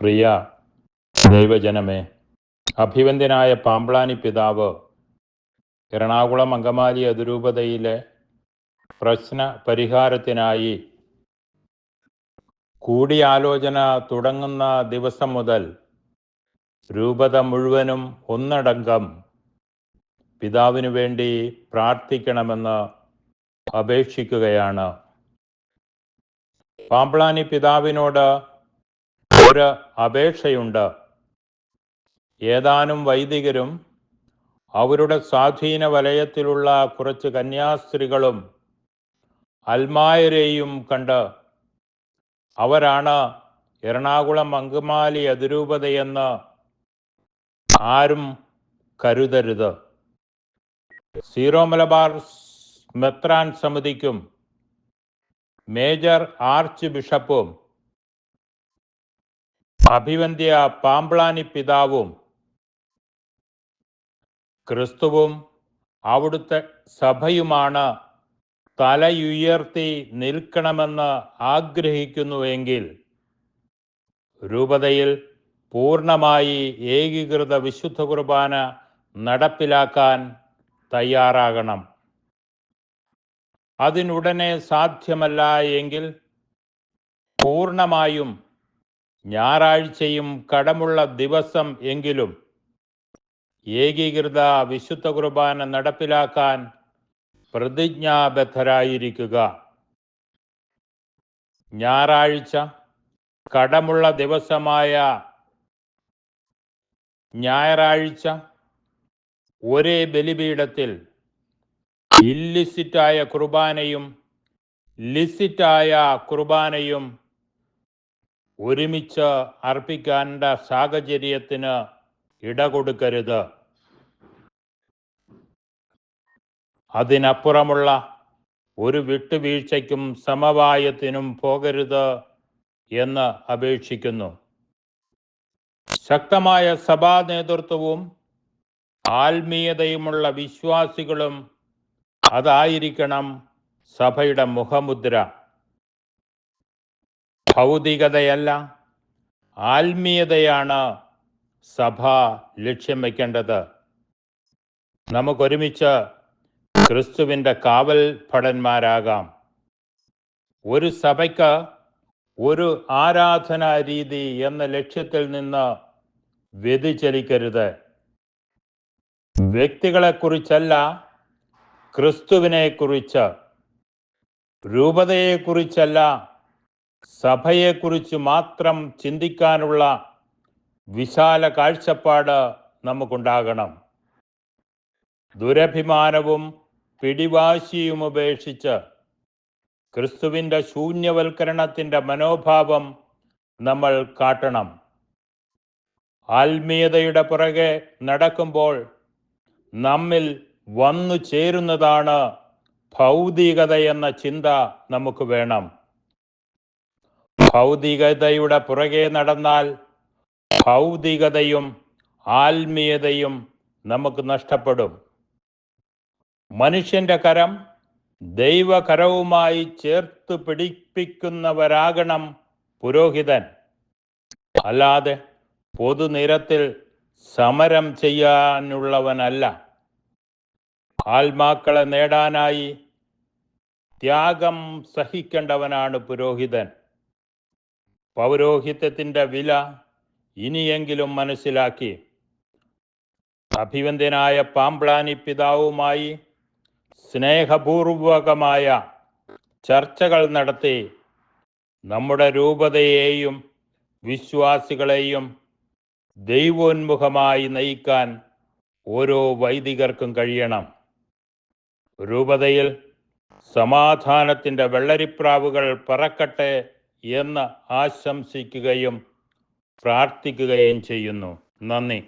പ്രിയ ദൈവജനമേ അഭിവന്ദ്യനായ പാമ്പ്ളാനി പിതാവ് എറണാകുളം അങ്കമാലി അതിരൂപതയിലെ പ്രശ്ന പരിഹാരത്തിനായി കൂടിയാലോചന തുടങ്ങുന്ന ദിവസം മുതൽ രൂപത മുഴുവനും ഒന്നടങ്കം പിതാവിനു വേണ്ടി പ്രാർത്ഥിക്കണമെന്ന് അപേക്ഷിക്കുകയാണ്. പാമ്പ്ളാനി പിതാവിനോട് ഒരു അപേക്ഷയുണ്ട്. ഏതാനും വൈദികരും അവരുടെ സ്വാധീന വലയത്തിലുള്ള കുറച്ച് കന്യാസ്ത്രീകളും അൽമായരെയും കണ്ട് അവരാണ് എറണാകുളം അങ്കമാലി അതിരൂപതയെന്ന് ആരും കരുതരുത്. സീറോ മലബാർ മെത്രാൻ സമിതിക്കും മേജർ ആർച്ച് ബിഷപ്പും അഭിവന്ധ്യ പാമ്പ്ളാനി പിതാവും ക്രിസ്തുവും അവിടുത്തെ സഭയുമാണ് തലയുയർത്തി നിൽക്കണമെന്ന് ആഗ്രഹിക്കുന്നുവെങ്കിൽ രൂപതയിൽ പൂർണമായി ഏകീകൃത വിശുദ്ധ കുർബാന നടപ്പിലാക്കാൻ തയ്യാറാകണം. അതിനുടനെ സാധ്യമല്ല എങ്കിൽ പൂർണമായും ഞായറാഴ്ചയും കടമുള്ള ദിവസം എങ്കിലും ഏകീകൃത വിശുദ്ധ കുർബാന നടപ്പിലാക്കാൻ പ്രതിജ്ഞാബദ്ധരായിരിക്കുക. ഞായറാഴ്ച കടമുള്ള ദിവസമായ ഞായറാഴ്ച ഒരേ ബലിപീഠത്തിൽ ഇല്ലിസിറ്റായ കുർബാനയും ലിസിറ്റായ കുർബാനയും ഒരുമിച്ച് അർപ്പിക്കേണ്ട സാഹചര്യത്തിന് ഇടകൊടുക്കരുത്. അതിനപ്പുറമുള്ള ഒരു വിട്ടുവീഴ്ചയ്ക്കും സമവായത്തിനും പോകരുത് എന്ന് അപേക്ഷിക്കുന്നു. ശക്തമായ സഭാ നേതൃത്വവും ആത്മീയതയുമുള്ള വിശ്വാസികളും അതായിരിക്കണം സഭയുടെ മുഖമുദ്ര. ഭൗതികതയല്ല ആത്മീയതയാണ് സഭ ലക്ഷ്യം വയ്ക്കേണ്ടത് നമുക്കൊരുമിച്ച് ക്രിസ്തുവിന്റെ കാവൽ ഭടന്മാരാകാം ഒരു സഭയ്ക്ക് ഒരു ആരാധനാ രീതി എന്ന ലക്ഷ്യത്തിൽ നിന്ന് വ്യതിചലിക്കരുത്. വ്യക്തികളെക്കുറിച്ചല്ല ക്രിസ്തുവിനെക്കുറിച്ച്. രൂപതയെക്കുറിച്ചല്ല സഭയെക്കുറിച്ച് മാത്രം ചിന്തിക്കാനുള്ള വിശാല കാഴ്ചപ്പാട് നമുക്കുണ്ടാകണം. ദുരഭിമാനവും പിടിവാശിയും ഉപേക്ഷിച്ച് ക്രിസ്തുവിന്റെ ശൂന്യവൽക്കരണത്തിന്റെ മനോഭാവം നമ്മൾ കാട്ടണം. ആത്മീയതയുടെ പുറകെ നടക്കുമ്പോൾ നമ്മിൽ വന്നു ചേരുന്നതാണ് ഭൗതികതയെന്ന ചിന്ത നമുക്ക് വേണം. ഭൗതികതയുടെ പുറകെ നടന്നാൽ ഭൗതികതയും ആത്മീയതയും നമുക്ക് നഷ്ടപ്പെടും. മനുഷ്യന്റെ കരം ദൈവകരവുമായി ചേർത്ത് പിടിപ്പിക്കുന്നവരാകണം പുരോഹിതൻ. അല്ലാതെ പൊതുനിരത്തിൽ സമരം ചെയ്യാനുള്ളവനല്ല. ആത്മാക്കളെ നേടാനായി ത്യാഗം സഹിക്കേണ്ടവനാണ് പുരോഹിതൻ. പൗരോഹിത്യത്തിന്റെ വില ഇനിയെങ്കിലും മനസ്സിലാക്കി. അഭിവന്ദ്യനായ പാമ്പ്ലാനി പിതാവുമായി സ്നേഹപൂർവകമായ ചർച്ചകൾ നടത്തി. നമ്മുടെ രൂപതയെയും വിശ്വാസികളെയും ദൈവോന്മുഖമായി നയിക്കാൻ ഓരോ വൈദികർക്കും കഴിയണം. രൂപതയിൽ സമാധാനത്തിന്റെ വെള്ളരിപ്രാവുകൾ പറക്കട്ടെ എന്ന് ആശംസിക്കുകയും പ്രാർത്ഥിക്കുകയും ചെയ്യുന്നു. നന്ദി.